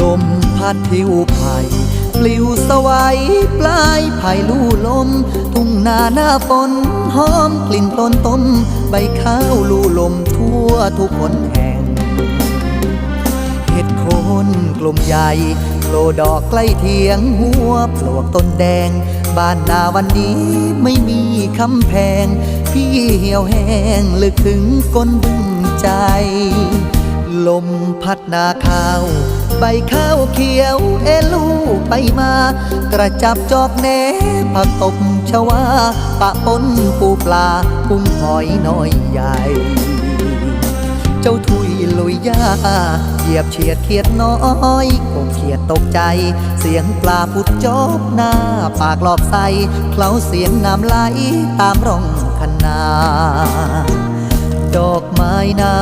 ลมพัดทิวไผ่ปลิวสวัยปลายไผ่ลู่ลม ทุ่งนาหน้าฝนหอมกลิ่นต้นต้ม ใบข้าวลู่ลมทั่วทุกคนแห่งเห็ดโคนกลุ่มใหญ่โผล่ดอกใกล้เทียงหัวปลวกต้นแดง บ้านนาวันนี้ไม่มีคำแพง พี่เหี่ยวแห้งลึกถึงก้นบึ้งใจ ลมพัดนาข้าว ใบข้าวเขียวเอลูไปมา กระจับจอกแหนผักตบชวา ปะปนปูปลากุ้งหอยน้อยใหญ่ เจ้าทุยลุยยาเหยียบเฉียดเขียดน้อยกบเขียดตกใจ เสียงปลาพุดจอบหน้า ปากหลอบใสเคล้าเสียงน้ำไหลตามร่องคันนา ดอกไม้นา